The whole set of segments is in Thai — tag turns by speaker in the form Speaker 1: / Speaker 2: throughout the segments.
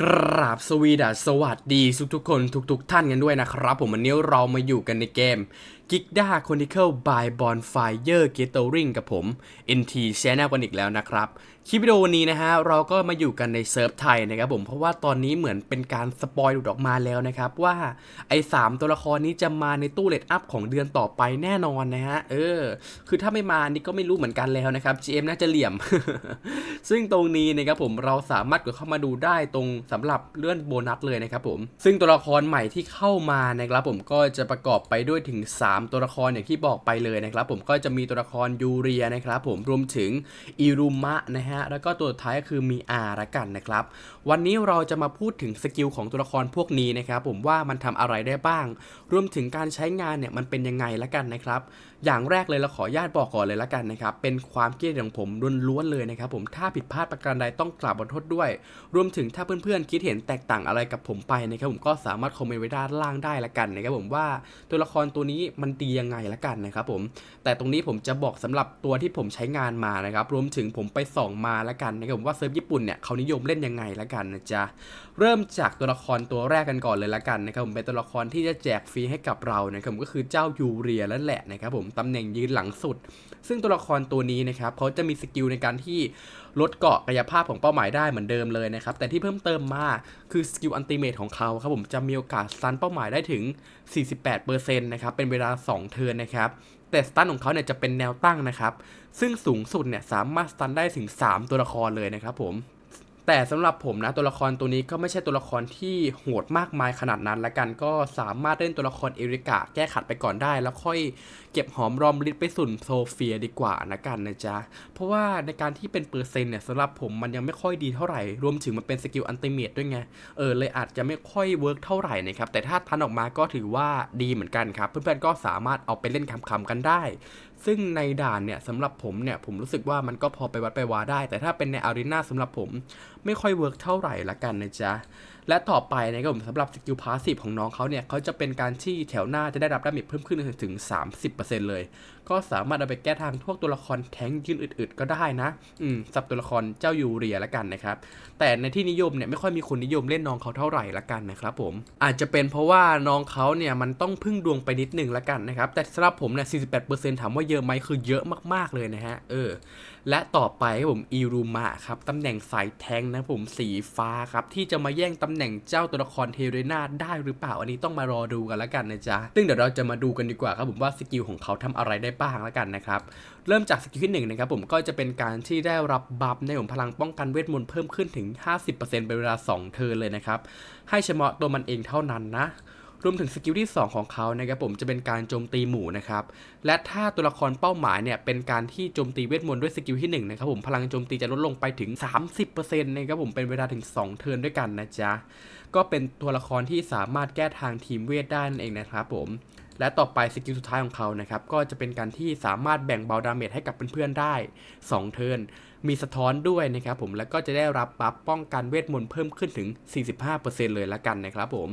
Speaker 1: กราบสวีดัสสวัสดีทุกทุกคนทุกๆ ท่านกันด้วยนะครับ ผมวันนี้เรามาอยู่กันในเกม g i g d a Chronicle by Bonfire Gathering กับผม NT Channel กันอีกแล้วนะครับ คลิปวิดีโอวันนี้นะฮะ เราก็มาอยู่กันในเซิร์ฟไทยนะครับผม เพราะว่าตอนนี้เหมือนเป็นการสปอยหลุดออกมาแล้วนะครับ ว่าไอ้สามตัวละครนี้จะมาในตู้เลดอัพของเดือนต่อไปแน่นอนนะฮะ เออ คือถ้าไม่มานี่ก็ไม่รู้เหมือนกันแล้วนะครับ GM น่าจะเหลี่ยม ซึ่งตรงนี้นะครับผมเราสามารถกดเข้ามาดูได้ตรงสำหรับเลื่อนโบนัสเลยนะครับผมซึ่งตัวละครใหม่ที่เข้ามานะครับผมก็จะประกอบไปด้วยถึง 3ตัวละครอย่างที่บอกไปเลยนะครับผมก็จะมีตัวละครยูเรียนะครับผมรวมถึงอิรุมะนะฮะแล้วก็ตัวท้ายก็คือมีอาละกันนะครับ วันนี้เราจะมาพูดถึงสกิลของตัวละครพวกนี้นะครับผมว่ามันทำอะไรได้บ้าง รวมถึงการใช้งานเนี่ยมันเป็นยังไงละกันนะครับอย่างแรกเลยเราขอญาตบอกก่อนเลยละกันนะครับเป็นความคิดของผมล้วนๆเลยนะครับผมถ้าผิดพลาดประการใดต้องกราบขอโทษด้วย รวมถึงถ้าเพื่อนๆคิดเห็นแตกต่างอะไรกับผมไปนะครับผมก็สามารถคอมเมนต์ไว้ด้านล่างได้ละกันนะครับผมว่าตัวละครตัวนี้มันดียังไงละกันนะครับผม แต่ตรงนี้ผมจะบอกสำหรับตัวที่ผมใช้งานมานะครับ รวมถึงผมไปส่องมาละกันนะครับผมว่าเซิร์ฟญี่ปุ่นเนี่ยเขานิยมเล่นยังไงละกันนะจ๊ะ เริ่มจากตัวละครตัวแรกกันก่อนเลยละกันนะครับผมเป็นตัวละครที่จะแจกฟรีให้กับเรานะครับผมก็คือเจ้ายูเรียแล้วแหละนะครับผมตำแหน่งยืนหลังสุด ซึ่งตัวละครตัวนี้นะครับเขาจะมีสกิลในการที่ลดเกาะกายภาพของเป้าหมายได้เหมือนเดิมเลยนะครับ แต่ที่เพิ่มเติมมาคือสกิลอันติเมทของเขาครับผมจะมีโอกาสสตันเป้าหมายได้ถึง 48%นะครับเป็นเวลา2 เทิร์นนะครับแต่สตันของเขาเนี่ยจะเป็นแนวตั้งนะครับ ซึ่งสูงสุดเนี่ยสามารถสตันได้ถึง 3 ตัวละครเลยนะครับผม แต่สำหรับผมนะตัวละครตัวนี้ก็ไม่ใช่ตัวละครที่โหดมากมายขนาดนั้นละกันก็สามารถเล่นตัวละครเอริกาแก้ขัดไปก่อนได้ แล้วค่อยเก็บหอมรอมริดไปสุ่นโซเฟียดีกว่านะกันนะจ๊ะ เพราะว่าในการที่เป็นเปอร์เซ็นต์เนี่ยสำหรับผมมันยังไม่ค่อยดีเท่าไหร่ รวมถึงมันเป็นสกิลอันติเมตด้วยไง เออเลยอาจจะไม่ค่อยเวิร์กเท่าไหร่นะครับ แต่ถ้าทันออกมาก็ถือว่าดีเหมือนกันครับ เพื่อนๆก็สามารถเอาไปเล่นคำๆกันได้ ซึ่งในด่านเนี่ยสำหรับผมเนี่ยผมรู้สึกว่ามันก็พอไปวัดไปวาได้ แต่ถ้าเป็นในอารีนาสำหรับผมไม่ค่อยเวิร์กเท่าไหร่ละกันนะจ๊ะ และต่อไปนะครับผมสำหรับสกิลพาสซีฟของน้องเขาเนี่ยเขาจะเป็นการที่แถวหน้าจะได้รับดาเมจเพิ่มขึ้นถึง 30%เลย ก็สามารถเอาไปแก้ทางพวกตัวละครแท้งยืนอึดๆก็ได้นะ อืมสับตัวละครเจ้ายูเรียละกันนะครับ แต่ในที่นิยมเนี่ยไม่ค่อยมีคนนิยมเล่นน้องเขาเท่าไหร่ละกันนะครับผม อาจจะเป็นเพราะว่าน้องเขาเนี่ยมันต้องพึ่งดวงไปนิดหนึ่งละกันนะครับ แต่สำหรับผมเนี่ย 48%ถามว่าเยอะไหมคือเยอะมากๆเลยนะฮะ เออ และต่อไปครับผมอิรุมะครับตำแหน่งสายแทงนะผมสีฟ้าครับที่จะมาแย่งตำแหน่งเจ้าตัวละครเทเรนาได้หรือเปล่าอันนี้ต้องมารอดูกันแล้วกันนะจ๊ะซึ่งเดี๋ยวเราจะมาดูกันดีกว่าครับผมว่าสกิลของเขาทำอะไรได้บ้างแล้วกันนะครับ เริ่มจากสกิลที่หนึ่งนะครับผมก็จะเป็นการที่ได้รับบัฟในผมพลังป้องกันเวทมนต์เพิ่มขึ้นถึง 50%เป็นเวลา 2 เทิร์นเลยนะครับ ให้เฉพาะตัวมันเองเท่านั้นนะรวมถึงสกิลที่ 2 ของเขานะครับผมจะเป็นการโจมตีหมู่นะครับ และถ้าตัวละครเป้าหมายเนี่ยเป็นการที่โจมตีเวทมนต์ด้วยสกิลที่1นะครับผมพลังโจมตีจะลดลงไปถึง 30%นะครับผมเป็นเวลาถึง 2 เทิร์นด้วยกันนะจ๊ะ ก็เป็นตัวละครที่สามารถแก้ทางทีมเวทได้นั่นเองนะครับผม และต่อไปสกิลสุดท้ายของเขานะครับก็จะเป็นการที่สามารถแบ่งเบาดาเมจให้กับเพื่อนๆได้ 2 เทิร์นมีสะท้อนด้วยนะครับผมแล้วก็จะได้รับบัฟป้องกันเวทมนต์เพิ่มขึ้นถึง 45%เลยละกันนะครับผม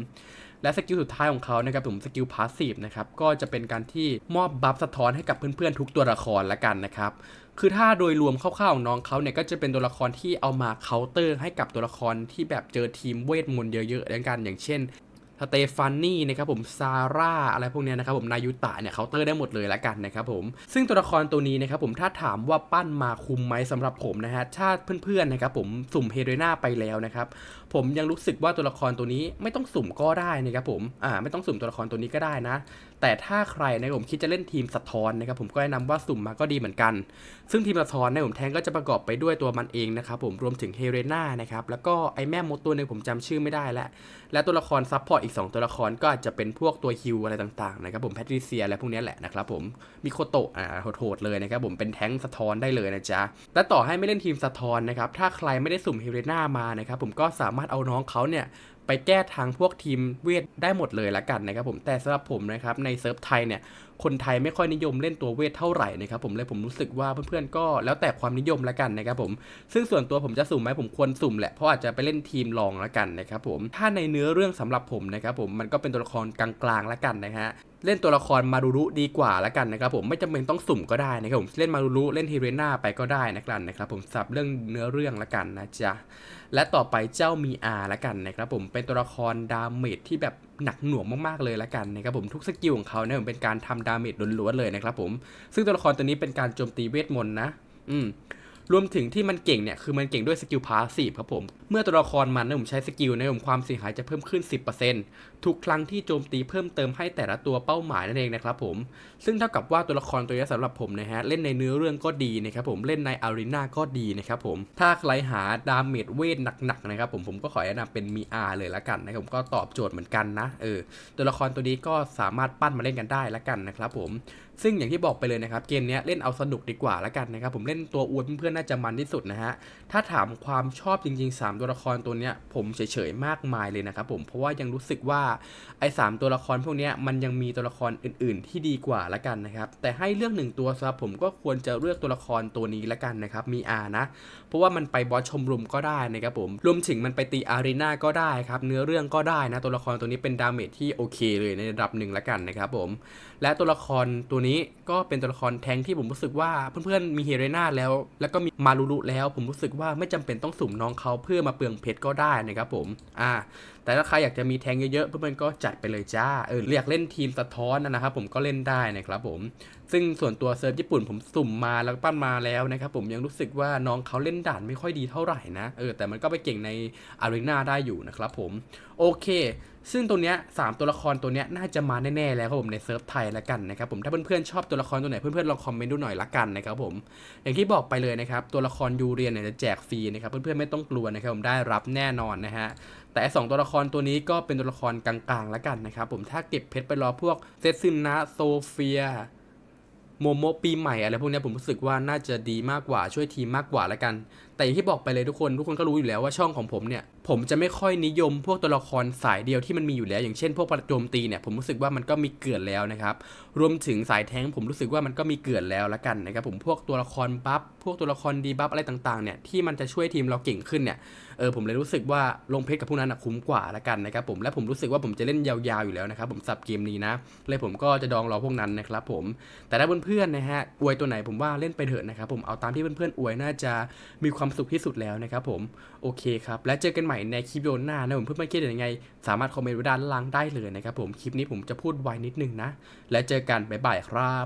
Speaker 1: และสกิลสุดท้ายของเขานะครับผมสกิลพาสซีฟนะครับก็จะเป็นการที่มอบบัฟสะท้อนให้กับเพื่อนๆทุกตัวละครละกันนะครับคือถ้าโดยรวมคร่าวๆของน้องเขาเนี่ยก็จะเป็นตัวละครที่เอามาเคาน์เตอร์ให้กับตัวละครที่แบบเจอทีมเวทมนต์เยอะๆด้วยกัน อย่างเช่น สเตฟานี่นะครับผมซาร่าอะไรพวกเนี้ยนะครับผมนายุตะเนี่ยเคาน์เตอร์ได้หมดเลยละกันนะครับผมซึ่งตัวละครตัวนี้นะครับผมถ้าถามว่าปั้นมาคุมไหมสำหรับผมนะฮะถ้าเพื่อนๆนะครับผมสุ่มเฮเรนาไปแล้วนะครับผมยังรู้สึกว่าตัวละครตัวนี้ไม่ต้องสุ่มก็ได้นะครับผมอ่าไม่ต้องสุ่มตัวละครตัวนี้ก็ได้นะ แต่ถ้าใครนะผมคิดจะเล่นทีมสะท้อนนะครับผมก็แนะนำว่าสุ่มมาก็ดีเหมือนกัน ซึ่งทีมสะท้อนนี่ยผมแทงก็จะประกอบไปด้วยตัวมันเองนะครับผมรวมถึงเฮเรนานะครับแล้วก็ไอแม่มดตัวหนึงผมจำชื่อไม่ได้แล้วและตัวละครซับพอร์ตอีก 2 ตัวละครก็อาจจะเป็นพวกตัวฮิวอะไรต่างๆนะครับผมแพทริเซียอะไรพวกนี้แหละนะครับผมมีโคโตะอ่าโหดๆเลยนะครับผมเป็นแท้งสะท้อนได้เลยนะจ๊ะและต่อให้ไม่เล่นทีมสะท้อนนะครับถ้าใครไม่ได้สุ่มเฮเรนามานะครับผมก็สามารถเอาน้องเขาเนี่ย ไปแก้ทางพวกทีมเวทได้หมดเลยละกันนะครับผมแต่สำหรับผมนะครับในเซิร์ฟไทยเนี่ยคนไทยไม่ค่อยนิยมเล่นตัวเวทเท่าไหร่นะครับผมเลยผมรู้สึกว่าเพื่อนๆก็แล้วแต่ความนิยมละกันนะครับผมซึ่งส่วนตัวผมจะสุ่มไหมผมควรสุ่มแหละเพราะอาจจะไปเล่นทีมรองละกันนะครับผมถ้าในเนื้อเรื่องสำหรับผมนะครับผมมันก็เป็นตัวละครกลางๆละกันนะฮะ เล่นตัวละครมารุรุดีกว่าละกันนะครับผมไม่จำเป็นต้องสุ่มก็ได้นะครับผมเล่นมารุรุเล่นฮิเรนาไปก็ได้นะครับนะครับผมสับเรื่องเนื้อเรื่องละกันนะจ๊ะและต่อไปเจ้ามีอาละกันนะครับผมเป็นตัวละครดาเมจที่แบบหนักหน่วงมากๆเลยละกันนะครับผมทุกสกิลของเขาเนี่ยเป็นการทำดาเมจล้วนๆเลยนะครับผมซึ่งตัวละครตัวนี้เป็นการโจมตีเวทมนต์นะ อืม รวมถึงที่มันเก่งเนี่ยคือมันเก่งด้วยสกิลพาสซีฟครับผม เมื่อตัวละครมันนะผมใช้สกิลในผมความเสียหายจะเพิ่มขึ้น 10%ทุกครั้งที่โจมตีเพิ่มเติมให้แต่ละตัวเป้าหมายนั่นเองนะครับผม ซึ่งเท่ากับว่าตัวละครตัวนี้สำหรับผมนะฮะเล่นในเนื้อเรื่องก็ดีนะครับผมเล่นในอารีนาก็ดีนะครับผมถ้าใครหาดาเมจเวทหนักๆนะครับผมผมก็ขอแนะนำเป็นมีอาเลยละกันนะครับผมก็ตอบโจทย์เหมือนกันนะเออตัวละครตัวนี้ก็สามารถปั้นมาเล่นกันได้ละกันนะครับผม ซึ่งอย่างที่บอกไปเลยนะครับ เกมนี้เล่นเอาสนุกดีกว่าละกันนะครับ ผมเล่นตัวอวดเพื่อนๆน่าจะมันที่สุดนะฮะ ถ้าถามความชอบจริง ๆ 3 ตัวละครตัวเนี้ยผมเฉยๆมากมายเลยนะครับผม เพราะว่ายังรู้สึกว่าไอ้สามตัวละครพวกนี้มันยังมีตัวละครอื่น ๆ ที่ดีกว่าละกันนะครับ แต่ให้เลือกหนึ่งตัวสำหรับผมก็ควรจะเลือกตัวละครตัวนี้ละกันนะครับ มีอานะ เพราะว่ามันไปบอสชมรมก็ได้นะครับผม รวมถึงมันไปตีอารีนาก็ได้ครับ เนื้อเรื่องก็ได้นะ ตัวละครตัวนี้เป็นดาเมจที่โอเคเลยในระดับหนึ่งละกันนะครับผม และตัวละครตัวนี้ก็เป็นตัวละครแทงที่ผมรู้สึกว่าเพื่อนๆมีเฮเรนาแล้ว แล้วก็มีมารุรุแล้ว ผมรู้สึกว่าไม่จำเป็นต้องสุ่มน้องเขาเพื่อมาเปลืองเพชรก็ได้นะครับผมอ่าแต่ถ้าใครอยากจะมีแทงเยอะๆเพื่อนๆก็จัดไปเลยจ้าเออเรียกเล่นทีมสะท้อนนะครับผมก็เล่นได้นะครับผม ซึ่งส่วนตัวเซิร์ฟญี่ปุ่นผมสุ่มมาแล้วปั้นมาแล้วนะครับผมยังรู้สึกว่าน้องเขาเล่นด่านไม่ค่อยดีเท่าไหร่นะเออแต่มันก็ไปเก่งในอารีนาได้อยู่นะครับผมโอเค ซึ่งตัวเนี้ยสามตัวละครตัวเนี้ยน่าจะมาแน่ๆแล้วครับผมในเซิร์ฟไทยละกันนะครับผมถ้าเพื่อนๆชอบตัวละครตัวไหนเพื่อนๆลองคอมเมนต์ดูหน่อยละกันนะครับผมอย่างที่บอกไปเลยนะครับตัวละครยูเรียนเนี่ยจะแจกฟรีนะครับเพื่อนๆไม่ต้องกลัวนะครับผมได้รับแน่นอนนะฮะแต่ไอ้สองตัวละครตัวนี้ก็เป็นตัวละครกลางๆแล้วกันนะครับผมถ้าเก็บเพชรไปรอพวกเซซึนะโซเฟีย โมโมปีใหม่อะไรพวกนี้ผมรู้สึกว่าน่าจะดีมากกว่าช่วยทีมมากกว่าแล้วกัน แต่อย่างที่บอกไปเลยทุกคนทุกคนก็รู้อยู่แล้วว่าช่องของผมเนี่ย ผมจะไม่ค่อยนิยมพวกตัวละครสายเดียวที่มันมีอยู่แล้ว อย่างเช่นพวกโจมตีเนี่ยผมรู้สึกว่ามันก็มีเกิดแล้วนะครับ รวมถึงสายแท้งผมรู้สึกว่ามันก็มีเกิดแล้วละกันนะครับผมพวกตัวละครบัฟพวกตัวละครดีบัฟอะไรต่างๆเนี่ยที่มันจะช่วยทีมเราเก่งขึ้นเนี่ยเออผมเลยรู้สึกว่าลงเพชรกับพวกนั้นคุ้มกว่าละกันนะครับผมและผมรู้สึกว่าผมจะเล่นยาวๆอยู่แล้วนะครับผมสับเกมนี้นะเลยผมก็จะดองรอพวกนั้นนะครับผมแต่ถ้าเพื่อนๆนะฮะอวยตัวไหนผมว่าเล่นไปเถอะนะครับผมเอาตามที่เพื่อนๆอวยน่าจะมีความความสุขที่สุดแล้วนะครับผม โอเคครับ และเจอกันใหม่ในคลิปวิดีโอหน้านะผมเพื่อนๆคิดยังไง สามารถคอมเมนต์ไว้ด้านล่างได้เลยนะครับผม คลิปนี้ผมจะพูดไวนิดนึงนะ และเจอกัน บ๊ายบายครับ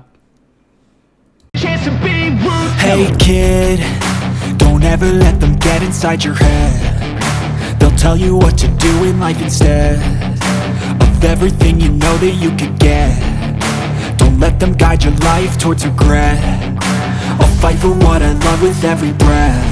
Speaker 2: Hey kid, don't ever let them get inside your head. They'll tell you what to do in life instead of everything you know that you could get. Don't let them guide your life towards regret. I'll fight for what I love with every breath.